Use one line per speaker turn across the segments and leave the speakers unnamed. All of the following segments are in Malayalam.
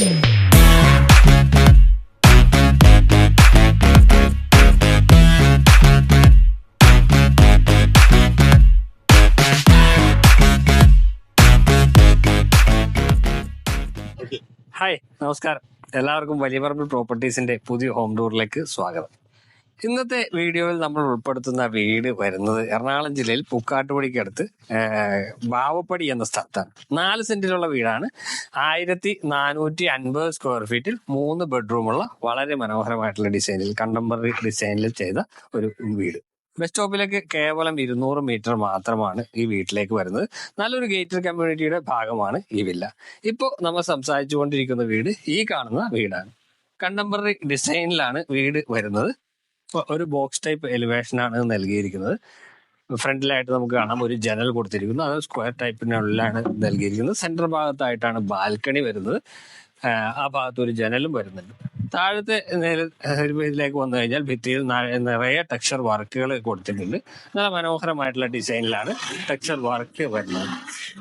ഹായ് നമസ്കാരം. എല്ലാവർക്കും വലിയ പറമ്പിൽ പ്രോപ്പർട്ടീസിന്റെ പുതിയ ഹോം ടൂറിലേക്ക് സ്വാഗതം. ഇന്നത്തെ വീഡിയോയിൽ നമ്മൾ ഉൾപ്പെടുത്തുന്ന വീട് വരുന്നത് എറണാകുളം ജില്ലയിൽ പൂക്കാട്ടുപടിക്കടുത്ത് ബാവപ്പടി എന്ന സ്ഥലത്താണ്. നാല് സെന്റിലുള്ള വീടാണ്. ആയിരത്തി നാനൂറ്റി അൻപത് സ്ക്വയർ ഫീറ്റിൽ മൂന്ന് ബെഡ്റൂമുള്ള വളരെ മനോഹരമായിട്ടുള്ള ഡിസൈനിൽ കണ്ടംപററി ഡിസൈനിൽ ചെയ്ത ഒരു വീട്. ബസ് സ്റ്റോപ്പിലേക്ക് കേവലം ഇരുന്നൂറ് മീറ്റർ മാത്രമാണ് ഈ വീട്ടിലേക്ക് വരുന്നത്. നല്ലൊരു ഗേറ്റഡ് കമ്മ്യൂണിറ്റിയുടെ ഭാഗമാണ് ഈ വില്ല. ഇപ്പോൾ നമ്മൾ സംസാരിച്ചുകൊണ്ടിരിക്കുന്ന വീട് ഈ കാണുന്ന വീടാണ്. കണ്ടംപററി ഡിസൈനിലാണ് വീട് വരുന്നത്. ഒരു ബോക്സ് ടൈപ്പ് എലിവേഷൻ ആണ് നൽകിയിരിക്കുന്നത്. ഫ്രണ്ടിലായിട്ട് നമുക്ക് കാണാം ഒരു ജനൽ കൊടുത്തിരിക്കുന്നു. അത് സ്ക്വയർ ടൈപ്പിനുള്ളിലാണ് നൽകിയിരിക്കുന്നത്. സെന്റർ ഭാഗത്തായിട്ടാണ് ബാൽക്കണി വരുന്നത്. ആ ഭാഗത്ത് ഒരു ജനലും വരുന്നുണ്ട്. താഴത്തെ ഇതിലേക്ക് വന്നു കഴിഞ്ഞാൽ ഭിത്തിയിൽ നിറയെ ടെക്സ്ചർ വർക്കുകൾ കൊടുത്തിട്ടുണ്ട്. നല്ല മനോഹരമായിട്ടുള്ള ഡിസൈനിലാണ് ടെക്സ്ചർ വർക്ക് വരുന്നത്.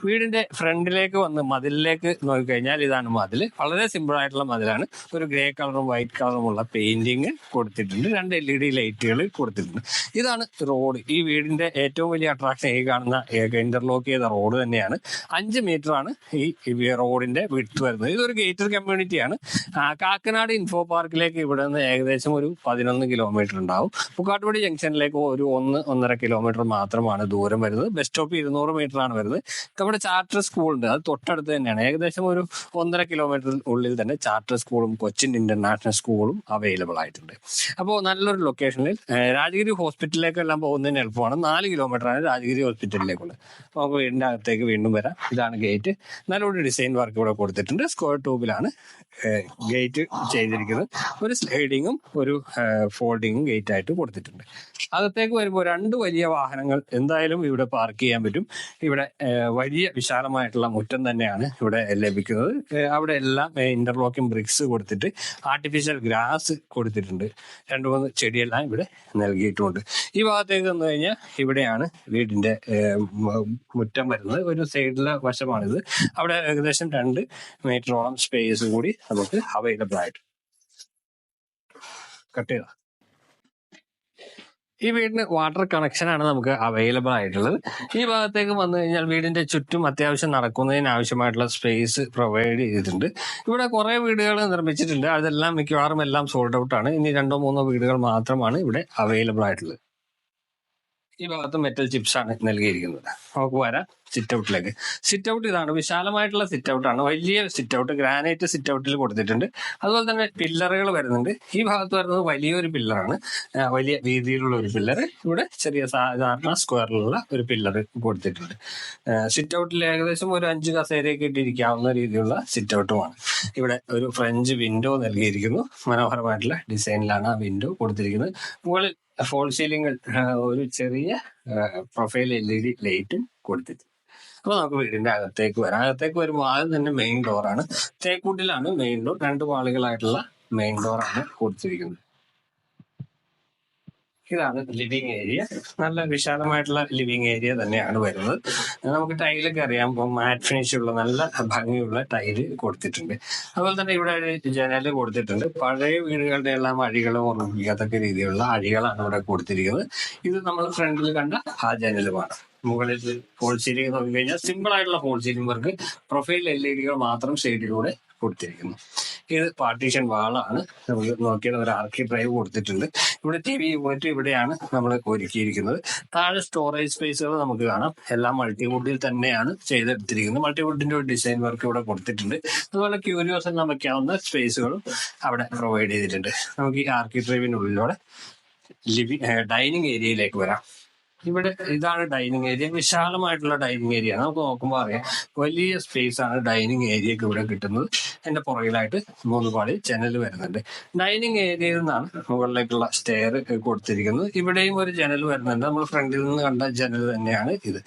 വീടിന്റെ ഫ്രണ്ടിലേക്ക് വന്ന് മതിലിലേക്ക് നോക്കിക്കഴിഞ്ഞാൽ ഇതാണ് മതിൽ. വളരെ സിമ്പിൾ ആയിട്ടുള്ള മതിലാണ്. ഒരു ഗ്രേ കളറും വൈറ്റ് കളറും ഉള്ള പെയിന്റിങ് കൊടുത്തിട്ടുണ്ട്. രണ്ട് എൽ ഇ ഡി ലൈറ്റുകൾ കൊടുത്തിട്ടുണ്ട്. ഇതാണ് റോഡ് ഈ വീടിന്റെ ഏറ്റവും വലിയ അട്രാക്ഷൻ ഈ കാണുന്ന ഇന്റർലോക്ക് ചെയ്ത റോഡ് തന്നെയാണ്. അഞ്ച് മീറ്റർ ആണ് ഈ റോഡിന്റെ വിട്ട് വരുന്നത്. ഇതൊരു ഗേറ്റഡ് കമ്മ്യൂണിറ്റിയാണ് കാക്കനാട് ഇൻഫോ പാർക്കിലേക്ക് ഇവിടെ നിന്ന് ഏകദേശം ഒരു പതിനൊന്ന് കിലോമീറ്റർ ഉണ്ടാവും. പുക്കാട്ടുപടി ജംഗ്ഷനിലേക്ക് ഒരു ഒന്ന് ഒന്നര കിലോമീറ്റർ മാത്രമാണ് ദൂരം വരുന്നത്. ബസ് സ്റ്റോപ്പ് ഇരുന്നൂറ് മീറ്റർ ആണ് വരുന്നത്. നമ്മുടെ ചാർട്ടർ സ്കൂൾ ഉണ്ട്. അത് തൊട്ടടുത്ത് തന്നെയാണ്. ഏകദേശം ഒരു ഒന്നര കിലോമീറ്റർ ഉള്ളിൽ തന്നെ ചാർട്ടർ സ്കൂളും കൊച്ചിൻ ഇന്റർനാഷണൽ സ്കൂളും അവൈലബിൾ ആയിട്ടുണ്ട്. അപ്പോൾ നല്ലൊരു ലൊക്കേഷനിൽ രാജഗിരി ഹോസ്പിറ്റലിലേക്കെല്ലാം പോകുന്നതിന് എളുപ്പമാണ്. നാല് കിലോമീറ്റർ ആണ് രാജഗിരി ഹോസ്പിറ്റലിലേക്കുള്ളത് അപ്പോൾ നമുക്ക് വീടിന്റെ അകത്തേക്ക് വീണ്ടും വരാം. ഇതാണ് ഗേറ്റ് നല്ലൊരു ഡിസൈൻ വർക്ക് ഇവിടെ കൊടുത്തിട്ടുണ്ട്. സ്ക്വയർ ട്യൂബിലാണ് ഗേറ്റ് ചെയ്തിരിക്കുന്നത് ഒരു സ്ലൈഡിങ്ങും ഒരു ഫോൾഡിങ്ങും ഗേറ്റ് ആയിട്ട് കൊടുത്തിട്ടുണ്ട്. അകത്തേക്ക് വരുമ്പോൾ രണ്ട് വലിയ വാഹനങ്ങൾ എന്തായാലും ഇവിടെ പാർക്ക് ചെയ്യാൻ പറ്റും. ഇവിടെ വലിയ വിശാലമായിട്ടുള്ള മുറ്റം തന്നെയാണ് ഇവിടെ ലഭിക്കുന്നത്. അവിടെ എല്ലാം ഇന്റർലോക്കിംഗ് ബ്രിക്സ് കൊടുത്തിട്ട് ആർട്ടിഫിഷ്യൽ ഗ്രാസ് കൊടുത്തിട്ടുണ്ട്. രണ്ടു മൂന്ന് ചെടിയെല്ലാം ഇവിടെ നൽകിയിട്ടുണ്ട്. ഈ ഭാഗത്തേക്ക് വന്നു കഴിഞ്ഞാൽ ഇവിടെയാണ് വീടിന്റെ മുറ്റം വരുന്നത്. ഒരു സൈഡിലെ വശമാണിത്. അവിടെ ഏകദേശം രണ്ട് മീറ്ററോളം സ്പേസ് കൂടി നമുക്ക് അവൈലബിൾ ആയിട്ട് കട്ട് ചെയ്ത. ഈ വീടിന് വാട്ടർ കണക്ഷൻ ആണ് നമുക്ക് അവൈലബിൾ ആയിട്ടുള്ളത്. ഈ ഭാഗത്തേക്ക് വന്നു കഴിഞ്ഞാൽ വീടിന്റെ ചുറ്റും അത്യാവശ്യം നടക്കുന്നതിന് ആവശ്യമായിട്ടുള്ള സ്പേസ് പ്രൊവൈഡ് ചെയ്തിട്ടുണ്ട്. ഇവിടെ കുറെ വീടുകൾ നിർമ്മിച്ചിട്ടുണ്ട്. അതെല്ലാം മിക്കവാറും എല്ലാം സോൾഡ് ഔട്ട് ആണ്. ഇനി രണ്ടോ മൂന്നോ വീടുകൾ മാത്രമാണ് ഇവിടെ അവൈലബിൾ ആയിട്ടുള്ളത്. ഈ ഭാഗത്ത് മെറ്റൽ ചിപ്സ് ആണ് നൽകിയിരിക്കുന്നത്. നമുക്ക് വരാം. സിറ്റ് ഔട്ടിലേക്ക് സിറ്റ് ഔട്ട് ഇതാണ്. വിശാലമായിട്ടുള്ള സിറ്റ് ഔട്ടാണ് വലിയ സിറ്റ് ഔട്ട് ഗ്രാനൈറ്റ് സിറ്റ് ഔട്ടിൽ കൊടുത്തിട്ടുണ്ട്. അതുപോലെ തന്നെ പില്ലറുകൾ വരുന്നുണ്ട്. ഈ ഭാഗത്ത് വരുന്നത് വലിയൊരു പില്ലറാണ് വലിയ വീതിയിലുള്ള ഒരു പില്ലർ ഇവിടെ ചെറിയ സാധാരണ സ്ക്വയറിലുള്ള ഒരു പില്ലർ കൊടുത്തിട്ടുണ്ട്. സിറ്റ് ഔട്ടിൽ ഏകദേശം ഒരു അഞ്ച് കസേരയൊക്കെ ഇട്ടിരിക്കാവുന്ന രീതിയിലുള്ള സിറ്റ് ഔട്ടുമാണ് ഇവിടെ ഒരു ഫ്രഞ്ച് വിൻഡോ നൽകിയിരിക്കുന്നു. മനോഹരമായിട്ടുള്ള ഡിസൈനിലാണ് ആ വിൻഡോ കൊടുത്തിരിക്കുന്നത്. മുകളിൽ ഫോൾ സീലിംഗ് ഒരു ചെറിയ പ്രൊഫൈൽ എൽ ഇ ഡി ലൈറ്റും കൊടുത്തിട്ട്. അപ്പൊ നമുക്ക് വീടിന്റെ അകത്തേക്ക് വരാം. അകത്തേക്ക് വരുമ്പോൾ ആദ്യം തന്നെ മെയിൻ ഡോറാണ് തേക്കൂട്ടിലാണ് മെയിൻ ഡോർ രണ്ട് പാളികളായിട്ടുള്ള മെയിൻ ഡോറാണ് കൊടുത്തിരിക്കുന്നത്. ഇതാണ് ലിവിങ് ഏരിയ നല്ല വിശാലമായിട്ടുള്ള ലിവിങ് ഏരിയ തന്നെയാണ് വരുന്നത്. നമുക്ക് ടൈലൊക്കെ അറിയാം. ഇപ്പം മാറ്റ് ഫിനിഷ് ഉള്ള നല്ല ഭംഗിയുള്ള ടൈൽ കൊടുത്തിട്ടുണ്ട്. അതുപോലെ തന്നെ ഇവിടെ ഒരു ജനൽ കൊടുത്തിട്ടുണ്ട്. പഴയ വീടുകളുടെ എല്ലാം അഴികളും ഉറപ്പിക്കാത്തക്ക രീതിയിലുള്ള അഴികളാണ് ഇവിടെ കൊടുത്തിരിക്കുന്നത്. ഇത് നമ്മൾ ഫ്രണ്ടിൽ കണ്ട ആ ജനലുമാണ്. മുകളിൽ ഫോൾ സീലിംഗ് നോക്കി കഴിഞ്ഞാൽ സിമ്പിൾ ആയിട്ടുള്ള false ceiling work profile L E ഡികൾ മാത്രം സൈഡിലൂടെ കൊടുത്തിരിക്കുന്നു. ഇത് പാർട്ടീഷൻ വാളാണ് നമുക്ക് നോക്കിയത് ഒരു ആർക്കി ഡ്രൈവ് കൊടുത്തിട്ടുണ്ട്. ഇവിടെ ടി വി യൂണിറ്റ് ഇവിടെയാണ് നമ്മൾ ഒരുക്കിയിരിക്കുന്നത്. താഴെ സ്റ്റോറേജ് സ്പേസുകൾ നമുക്ക് കാണാം. എല്ലാം മൾട്ടിവുഡിൽ തന്നെയാണ് ചെയ്തെടുത്തിരിക്കുന്നത്. മൾട്ടിവുഡിന്റെ ഒരു ഡിസൈൻ വർക്ക് ഇവിടെ കൊടുത്തിട്ടുണ്ട്. അതുപോലെ ക്യൂരിയോസ് നമുക്കാവുന്ന സ്പേസുകളും അവിടെ പ്രൊവൈഡ് ചെയ്തിട്ടുണ്ട്. നമുക്ക് ഈ ആർക്കി ഡ്രൈവിനുള്ളിലൂടെ ലിവിങ് ഡൈനിങ് ഏരിയയിലേക്ക് വരാം. ഇവിടെ ഇതാണ് ഡൈനിങ് ഏരിയ. വിശാലമായിട്ടുള്ള ഡൈനിങ് ഏരിയ. നമുക്ക് നോക്കുമ്പോൾ അറിയാം. വലിയ സ്പേസ് ആണ് ഡൈനിങ് ഏരിയക്ക് ഇവിടെ കിട്ടുന്നത്. അതിന്റെ പുറകിലായിട്ട് മൂന്ന് പാളി ജനൽ വരുന്നുണ്ട്. ഡൈനിങ് ഏരിയയിൽ നിന്നാണ് മുകളിലേക്കുള്ള സ്റ്റെയർ കൊടുത്തിരിക്കുന്നത്. ഇവിടെയും ഒരു ജനൽ വരുന്നുണ്ട്. നമ്മൾ ഫ്രണ്ടിൽ നിന്ന് കണ്ട ജനൽ തന്നെയാണ് ഇത്.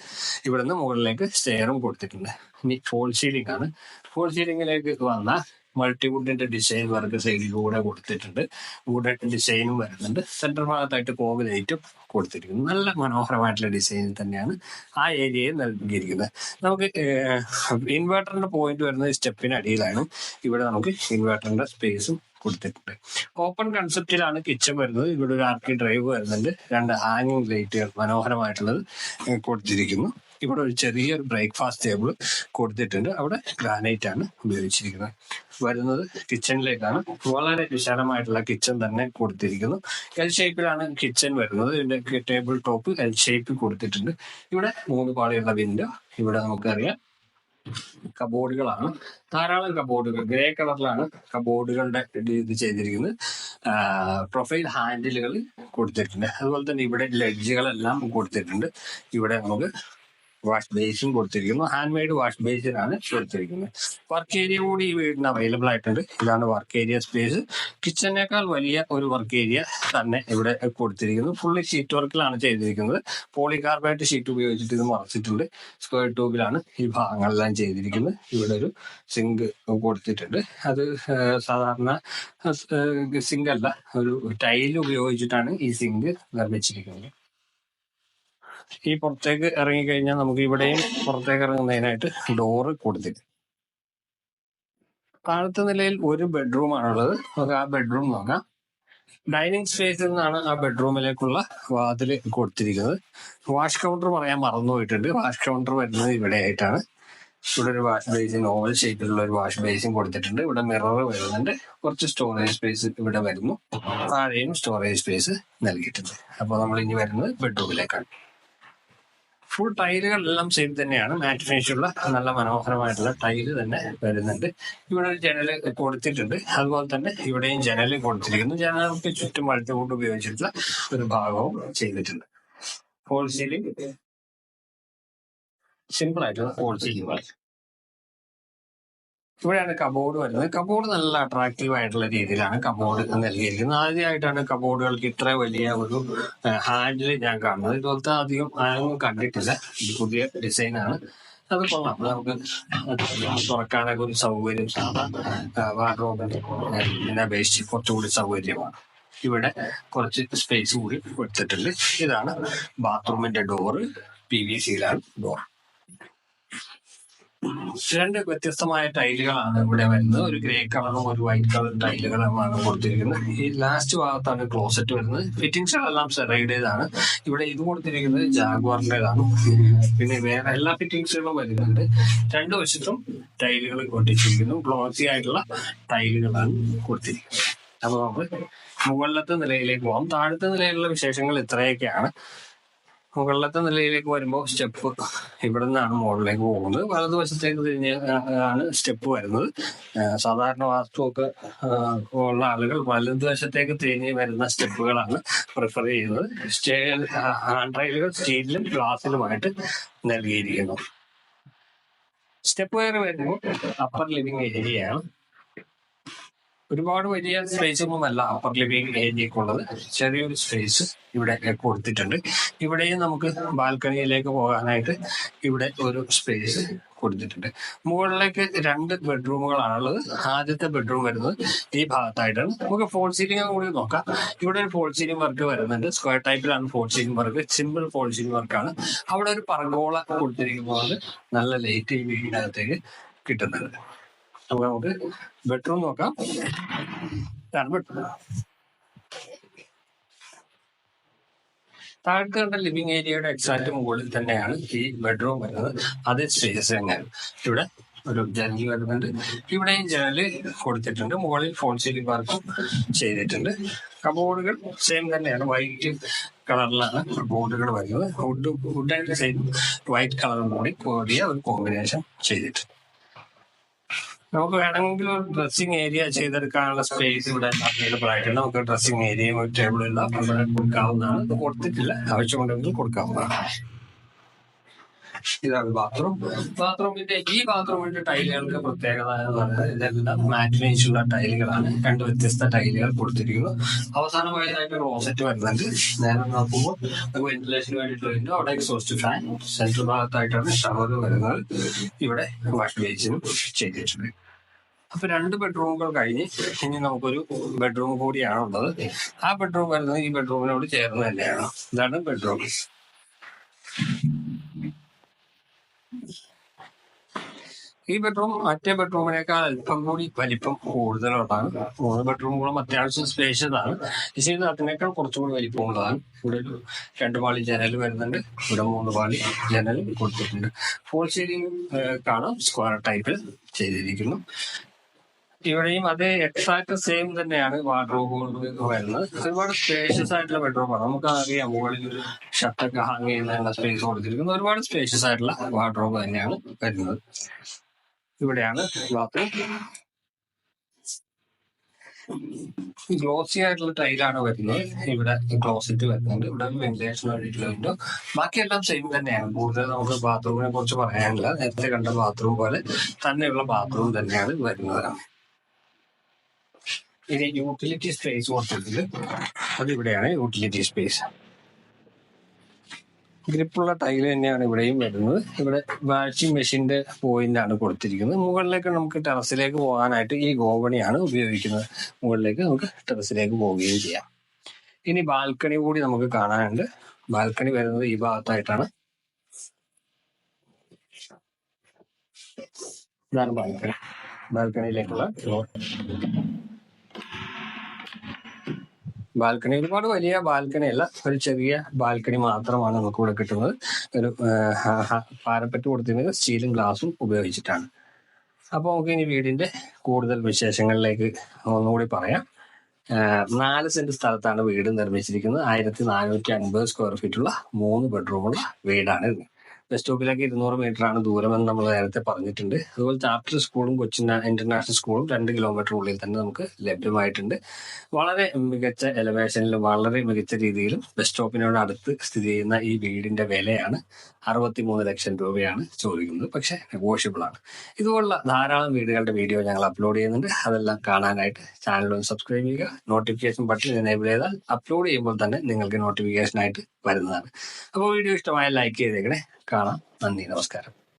ഇവിടെ നിന്ന് മുകളിലേക്ക് സ്റ്റെയറും കൊടുത്തിട്ടുണ്ട്. ഇനി ഫോൾ സീലിംഗ് ആണ്. ഫോൾ സീലിംഗിലേക്ക് വന്നാൽ മൾട്ടിവുഡിന്റെ ഡിസൈൻ വർക്ക് സൈഡിൽ സൈഡിലൂടെ കൊടുത്തിട്ടുണ്ട്. വുഡൻ ഡിസൈനും വരുന്നുണ്ട്. സെന്റർ ഭാഗത്തായിട്ട് കോവ് ലൈറ്റും കൊടുത്തിരിക്കുന്നു. നല്ല മനോഹരമായിട്ടുള്ള ഡിസൈനിൽ തന്നെയാണ് ആ ഏരിയയെ നൽകിയിരിക്കുന്നത്. നമുക്ക് ഇൻവേർട്ടറിന്റെ പോയിന്റ് വരുന്നത് സ്റ്റെപ്പിന് അടിയിലാണ്. ഇവിടെ നമുക്ക് ഇൻവേർട്ടറിന്റെ സ്പേസും കൊടുത്തിട്ടുണ്ട്. ഓപ്പൺ കൺസെപ്റ്റിലാണ് കിച്ചൺ വരുന്നത്. ഇവിടെ ഒരു ആർക്കി ഡ്രൈവ് വരുന്നുണ്ട്. രണ്ട് ഹാങ്ങിങ് ലൈറ്റുകൾ മനോഹരമായിട്ടുള്ളത് കൊടുത്തിരിക്കുന്നു. ഇവിടെ ഒരു ചെറിയൊരു ബ്രേക്ക്ഫാസ്റ്റ് ടേബിൾ കൊടുത്തിട്ടുണ്ട്. അവിടെ ഗ്രാനൈറ്റ് ആണ് ഉപയോഗിച്ചിരിക്കുന്നത്. വരുന്നത് കിച്ചണിലേക്കാണ് വളരെ വിശാലമായിട്ടുള്ള കിച്ചൺ തന്നെ കൊടുത്തിരിക്കുന്നു. എൽ ഷേപ്പിലാണ് കിച്ചൺ വരുന്നത്. ഇതിന്റെ ടേബിൾ ടോപ്പ് എൽ ഷേപ്പിൽ കൊടുത്തിട്ടുണ്ട്. ഇവിടെ മൂന്ന് പാളിയുള്ള വിൻഡോ ഇവിടെ നമുക്കറിയാം. കബോർഡുകളാണ് ധാരാളം കബോർഡുകൾ ഗ്രേ കളറിലാണ് കബോർഡുകളുടെ ഇത് ചെയ്തിരിക്കുന്നത്. പ്രൊഫൈൽ ഹാൻഡിലുകൾ കൊടുത്തിട്ടുണ്ട്. അതുപോലെ തന്നെ ഇവിടെ ലഡ്ജുകളെല്ലാം കൊടുത്തിട്ടുണ്ട്. ഇവിടെ നമുക്ക് വാഷ് ബേസിൻ കൊടുത്തിരിക്കുന്നു. ഹാൻഡ് മെയ്ഡ് വാഷ് ബേസിനാണ് കൊടുത്തിരിക്കുന്നത്. വർക്ക് ഏരിയ കൂടി ഈ വീടിന് അവൈലബിൾ ആയിട്ടുണ്ട്. ഇതാണ് വർക്ക് ഏരിയ സ്പേസ്. കിച്ചണിനേക്കാൾ വലിയ ഒരു വർക്ക് ഏരിയ തന്നെ ഇവിടെ കൊടുത്തിരിക്കുന്നു. ഫുള്ളി ഷീറ്റ് വർക്കിലാണ് ചെയ്തിരിക്കുന്നത്. പോളികാർബണേറ്റ് ഷീറ്റ് ഉപയോഗിച്ചിട്ട് ഇത് മറച്ചിട്ടുണ്ട്. സ്ക്വയർ ട്യൂബിലാണ് ഈ ഭാഗങ്ങളെല്ലാം ചെയ്തിരിക്കുന്നത്. ഇവിടെ ഒരു സിങ്ക് കൊടുത്തിട്ടുണ്ട്. അത് സാധാരണ സിങ്ക് അല്ല ഒരു ടൈൽ ഉപയോഗിച്ചിട്ടാണ് ഈ സിങ്ക് നിർമ്മിച്ചിരിക്കുന്നത്. ഈ പുറത്തേക്ക് ഇറങ്ങിക്കഴിഞ്ഞാൽ നമുക്ക് ഇവിടെയും പുറത്തേക്ക് ഇറങ്ങുന്നതിനായിട്ട് ഡോറ് കൊടുത്തിട്ടുണ്ട് താഴത്തെ നിലയിൽ ഒരു ബെഡ്റൂം ആണുള്ളത്. നമുക്ക് ആ ബെഡ്റൂം നോക്കാം. ഡൈനിങ് സ്പേസിൽ നിന്നാണ് ആ ബെഡ്റൂമിലേക്കുള്ള വാതിൽ കൊടുത്തിരിക്കുന്നത്. വാഷ് കൗണ്ടർ പറയാൻ മറന്നുപോയിട്ടുണ്ട് വാഷ് കൗണ്ടർ വരുന്നത് ഇവിടെ ആയിട്ടാണ്. ഇവിടെ ഒരു വാഷ് ബേസിൻ ഓവൽ ഷേപ്പിലുള്ള ഒരു വാഷ് ബേസിൻ കൊടുത്തിട്ടുണ്ട്. ഇവിടെ മിറർ വരുന്നുണ്ട്. കുറച്ച് സ്റ്റോറേജ് സ്പേസ് ഇവിടെ വരുന്നു. താഴെയും സ്റ്റോറേജ് സ്പേസ് നൽകിയിട്ടുണ്ട്. അപ്പോൾ നമ്മൾ ഇനി വരുന്നത് ബെഡ്റൂമിലേക്കാണ് ഫുൾ ടൈലുകളെല്ലാം സെയിം തന്നെയാണ്. മാറ്റ് ഫിനിഷുള്ള നല്ല മനോഹരമായിട്ടുള്ള ടൈൽ തന്നെ വരുന്നുണ്ട്. ഇവിടെ ഒരു ജനൽ കൊടുത്തിട്ടുണ്ട്. അതുപോലെ തന്നെ ഇവിടെയും ജനൽ കൊടുത്തിരിക്കുന്നു. ജനലുകൾക്ക് ചുറ്റും മൾട്ടിവുഡ് ഉപയോഗിച്ചിട്ടുള്ള ഒരു ഭാഗവും ചെയ്തിട്ടുണ്ട്. ഫോൾ സീലിംഗ് സിമ്പിൾ ആയിട്ടുള്ള സീലിംഗ് ഇവിടെയാണ് കബോർഡ് വരുന്നത്. കബോർഡ് നല്ല അട്രാക്റ്റീവ് ആയിട്ടുള്ള രീതിയിലാണ് കബോർഡ് നൽകിയിരിക്കുന്നത്. ആദ്യമായിട്ടാണ് കബോർഡുകൾക്ക് ഇത്ര വലിയ ഒരു ഹാൻഡിൽ ഞാൻ കാണുന്നത്. ഇതുപോലത്തെ അധികം ആരും കണ്ടിട്ടില്ല. പുതിയ ആണ്. അത് കൊള്ളാം. നമുക്ക് തുറക്കാനൊക്കെ ഒരു സൗകര്യം സാധാ വാർഡ്രോബിന്റെ അപേക്ഷിച്ച് കുറച്ചുകൂടി സൗകര്യമാണ്. ഇവിടെ കുറച്ച് സ്പേസ് കൂടി കൊടുത്തിട്ടുണ്ട്. ഇതാണ് ബാത്റൂമിന്റെ ഡോറ് പി വി സിയിലാണ് ഡോർ രണ്ട് വ്യത്യസ്തമായ ടൈലുകളാണ് ഇവിടെ വരുന്നത്. ഒരു ഗ്രേ കളറും ഒരു വൈറ്റ് കളർ ടൈലുകളുമാണ് കൊടുത്തിരിക്കുന്നത്. ഈ ലാസ്റ്റ് ഭാഗത്താണ് ക്ലോസറ്റ് വരുന്നത്. ഫിറ്റിംഗ്സുകളെല്ലാം സെറൈഡേതാണ് ഇവിടെ ഇത് കൊടുത്തിരിക്കുന്നത് ജാഗ്വാറിന്റെതാണ് പിന്നെ വേറെ എല്ലാ ഫിറ്റിംഗ്സുകളും വരുന്നുണ്ട്. രണ്ടു വശത്തും ടൈലുകൾ കൊട്ടിച്ചിരിക്കുന്നു. ഗ്ലോസി ആയിട്ടുള്ള ടൈലുകളാണ് കൊടുത്തിരിക്കുന്നത്. അപ്പൊ നമുക്ക് മുകളിലത്തെ നിലയിലേക്ക് പോകാം. താഴത്തെ നിലയിലുള്ള വിശേഷങ്ങൾ ഇത്രയൊക്കെയാണ്. മുകളിലത്തെ നിലയിലേക്ക് വരുമ്പോൾ സ്റ്റെപ്പ് ഇവിടെ നിന്നാണ് മുകളിലേക്ക് പോകുന്നത്. വലതുവശത്തേക്ക് തിരിഞ്ഞ് ആണ് സ്റ്റെപ്പ് വരുന്നത്. സാധാരണ വാസ്തുവൊക്കെ ഉള്ള ആളുകൾ വലതുവശത്തേക്ക് തിരിഞ്ഞ് വരുന്ന സ്റ്റെപ്പുകളാണ് പ്രിഫർ ചെയ്യുന്നത്. സ്റ്റേ റൈലുകൾ സ്റ്റീലിലും ഗ്ലാസിലുമായിട്ട് നൽകിയിരിക്കുന്നു. സ്റ്റെപ്പ് കയറി വരുമ്പോൾ അപ്പർ ലിവിംഗ് ഏരിയയാണ് ഒരുപാട് വലിയ സ്പേസ് ഒന്നുമല്ല അപ്പർ ലിവിംഗ് ഏരിയക്കുള്ളത് ചെറിയൊരു സ്പേസ് ഇവിടെ കൊടുത്തിട്ടുണ്ട്. ഇവിടെയും നമുക്ക് ബാൽക്കണിയിലേക്ക് പോകാനായിട്ട് ഇവിടെ ഒരു സ്പേസ് കൊടുത്തിട്ടുണ്ട്. മുകളിലേക്ക് രണ്ട് ബെഡ്റൂമുകളാണുള്ളത് ആദ്യത്തെ ബെഡ്റൂം വരുന്നത് ഈ ഭാഗത്തായിട്ടാണ്. നമുക്ക് ഫോൾ സീലിംഗ് കൂടി നോക്കാം. ഇവിടെ ഒരു ഫോൾ സീലിംഗ് വർക്ക് വരുന്നുണ്ട്. Square ടൈപ്പിലാണ് false ceiling work simple false ceiling വർക്കാണ് അവിടെ ഒരു പറഗോള കൊടുത്തിരിക്കുന്നത്. നല്ല ലൈറ്റ് വീടിനകത്തേക്ക് കിട്ടുന്നുണ്ട് അപ്പൊ നമുക്ക് ബെഡ്റൂം നോക്കാം. ഇതാണ് ബെഡ്റൂം താഴത്തെ കണ്ട ലിവിംഗ് ഏരിയയുടെ എക്സാക്ട് മുകളിൽ തന്നെയാണ് ഈ ബെഡ്റൂം വരുന്നത്. അതേ സ്പേസ് തന്നെയാണ് ഇവിടെ ഒരു ജനൽ വരുന്നുണ്ട്. ഇവിടെയും ജനൽ കൊടുത്തിട്ടുണ്ട്. മുകളിൽ ഫോൺ സീലിംഗ് വർക്കും ചെയ്തിട്ടുണ്ട്. കബോർഡുകൾ സെയിം തന്നെയാണ്. വൈറ്റ് കളറിലാണ് ബോർഡുകൾ വരുന്നത്. Wood wood and same white കളറും കൂടി കൂടിയ ഒരു കോമ്പിനേഷൻ ചെയ്തിട്ടുണ്ട്. നമുക്ക് വേണമെങ്കിൽ ഒരു ഡ്രസ്സിംഗ് ഏരിയ ചെയ്തെടുക്കാനുള്ള സ്പേസ് ഇവിടെ അവൈലബിൾ ആയിട്ടുണ്ട്. നമുക്ക് ഡ്രസ്സിംഗ് ഏരിയയും ഒരു ടേബിളും എല്ലാം കൊടുക്കാവുന്നതാണ്. കൊടുത്തിട്ടില്ല. ആവശ്യമുണ്ടെങ്കിൽ കൊടുക്കാവുന്നതാണ്. ഇതാണ് ബാത്റൂം ബാത്റൂമിന്റെ ഈ ബാത്റൂമിന്റെ ടൈലുകൾക്ക് പ്രത്യേകത എന്ന് പറയുന്നത് ഇതെല്ലാം മാറ്റിനേച്ചുള്ള ടൈലുകളാണ് രണ്ട് വ്യത്യസ്ത ടൈലുകൾ കൊടുത്തിരിക്കുന്നു. അവസാനമായതായിട്ട് റോസറ്റ് വരുന്നുണ്ട്. നേരെ നോക്കുമ്പോൾ വെന്റിലേഷന് വേണ്ടിയിട്ടുള്ള window, അവിടെ എക്സോസ്റ്റ് ഫാൻ സെൻട്രൽ ഭാഗത്തായിട്ടാണ് ഷവർ വരുന്നത്. ഇവിടെ വാഷ് ബേസിനും ചെയ്തിട്ടുണ്ട് അപ്പൊ രണ്ട് ബെഡ്റൂമുകൾ കഴിഞ്ഞ് ഇനി നമുക്കൊരു ബെഡ്റൂം കൂടിയാണുള്ളത് ആ ബെഡ്റൂം വരുന്നത് ഈ ബെഡ്റൂമിനോട് ചേർന്ന് തന്നെയാണ്. ഇതാണ് ബെഡ്റൂം ഈ ബെഡ്റൂം മറ്റേ ബെഡ്റൂമിനേക്കാൾ അല്പം കൂടി വലിപ്പം കൂടുതലുള്ളതാണ്. മൂന്ന് ബെഡ്റൂമുകളും അത്യാവശ്യം സ്പേഷ്യസ് ആണ്. ഇത് അതിനേക്കാൾ കുറച്ചുകൂടി വലിപ്പമുള്ളതാണ്. ഇവിടെ ഒരു രണ്ട് പാളി ജനൽ വരുന്നുണ്ട്. ഇവിടെ മൂന്ന് പാളി ജനൽ കൊടുത്തിട്ടുണ്ട്. ഫോൾ സീലിംഗ് കാണാം. സ്ക്വയർ ടൈപ്പിൽ ചെയ്തിരിക്കുന്നു. ഇവിടെയും അതേ എക്സാക്ട് സെയിം തന്നെയാണ് വാർഡ്രോബുകൾ വരുന്നത്. ഒരുപാട് സ്പേഷ്യസ് ആയിട്ടുള്ള ബെഡ്റൂമാണ് നമുക്ക് അറിയാം മുകളിൽ ഷർട്ടൊക്കെ ഹാങ് ചെയ്യുന്നതിനുള്ള സ്പേസ് കൊടുത്തിരിക്കുന്നത് ഒരുപാട് സ്പേഷ്യസ് ആയിട്ടുള്ള വാർഡ്രോബ് തന്നെയാണ് വരുന്നത്. ഇവിടെയാണ് ക്ലോത്ത്. ഗ്ലോസി ആയിട്ടുള്ള ടൈലാണ് വരുന്നത്. ഇവിടെ ക്ലോസറ്റ് വരുന്നുണ്ട്. ഇവിടെ വെന്റിലേഷൻ വേണ്ടിയിട്ടുള്ള വിൻഡോ ബാക്കിയെല്ലാം സെയിം തന്നെയാണ്. കൂടുതൽ നമുക്ക് ബാത്റൂമിനെ കുറിച്ച് പറയാനില്ല. നേരത്തെ കണ്ട ബാത്റൂം പോലെ തന്നെയുള്ള ബാത്റൂം തന്നെയാണ് വരുന്നത്. ഇനി യൂട്ടിലിറ്റി സ്പേസ് കുറച്ചിട്ടുണ്ട് അത് ഇവിടെയാണ് യൂട്ടിലിറ്റി സ്പേസ് ഗ്രിപ്പുള്ള ടൈൽ തന്നെയാണ് ഇവിടെയും വരുന്നത്. ഇവിടെ വാഷിംഗ് മെഷീന്റെ പോയിന്റ് ആണ് കൊടുത്തിരിക്കുന്നത്. മുകളിലേക്ക് നമുക്ക് ടെറസിലേക്ക് പോകാനായിട്ട് ഈ ഗോവണിയാണ് ഉപയോഗിക്കുന്നത്. മുകളിലേക്ക് നമുക്ക് ടെറസിലേക്ക് പോവുകയും ചെയ്യാം. ഇനി ബാൽക്കണി കൂടി നമുക്ക് കാണാനുണ്ട്. ബാൽക്കണി വരുന്നത് ഈ ഭാഗത്തായിട്ടാണ്. ഇതാണ് ബാൽക്കണി. ബാൽക്കണിയിലേക്കുള്ള ബാൽക്കണി ഒരുപാട് വലിയ ബാൽക്കണി അല്ല ഒരു ചെറിയ ബാൽക്കണി മാത്രമാണ് നമുക്ക് ഇവിടെ കിട്ടുന്നത്. ഒരു പാരപ്പറ്റ് കൊടുത്തിരുന്നത് സ്റ്റീലും ഗ്ലാസും ഉപയോഗിച്ചിട്ടാണ്. അപ്പോൾ നമുക്ക് ഇനി വീടിന്റെ കൂടുതൽ വിശേഷങ്ങളിലേക്ക് ഒന്നുകൂടി പറയാം. നാല് സെന്റ് സ്ഥലത്താണ് വീട് നിർമ്മിച്ചിരിക്കുന്നത്. ആയിരത്തി നാനൂറ്റി അൻപത് സ്ക്വയർ ഫീറ്റുള്ള മൂന്ന് ബെഡ്റൂമുള്ള വീടാണ് ഇത്. ബസ് സ്റ്റോപ്പിലേക്ക് ഇരുന്നൂറ് മീറ്റർ ആണ് ദൂരമെന്ന് നമ്മൾ നേരത്തെ പറഞ്ഞിട്ടുണ്ട്. അതുപോലെ ചാപ്റ്റർ സ്കൂളും കൊച്ചിൻ ഇന്റർനാഷണൽ സ്കൂളും രണ്ട് കിലോമീറ്റർ ഉള്ളിൽ തന്നെ നമുക്ക് ലഭ്യമായിട്ടുണ്ട്. വളരെ മികച്ച എലവേഷനിലും വളരെ മികച്ച രീതിയിലും ബസ് സ്റ്റോപ്പിനോട് അടുത്ത് സ്ഥിതി ചെയ്യുന്ന ഈ വീടിന്റെ വിലയാണ് അറുപത്തിമൂന്ന് ലക്ഷം രൂപയാണ് ചോദിക്കുന്നത്. പക്ഷേ നെഗോഷ്യബിൾ ആണ്. ഇതുപോലുള്ള ധാരാളം വീടുകളുടെ വീഡിയോ ഞങ്ങൾ അപ്ലോഡ് ചെയ്യുന്നുണ്ട്. അതെല്ലാം കാണാനായിട്ട് ചാനൽ ഒന്ന് സബ്സ്ക്രൈബ് ചെയ്യുക. നോട്ടിഫിക്കേഷൻ ബട്ടൺ എനേബിൾ ചെയ്താൽ അപ്ലോഡ് ചെയ്യുമ്പോൾ തന്നെ നിങ്ങൾക്ക് നോട്ടിഫിക്കേഷൻ ആയിട്ട് വരുന്നതാണ്. അപ്പോൾ വീഡിയോ ഇഷ്ടമായ ലൈക്ക് ചെയ്തേക്കണേ. കാണാം. നന്ദി. നമസ്കാരം.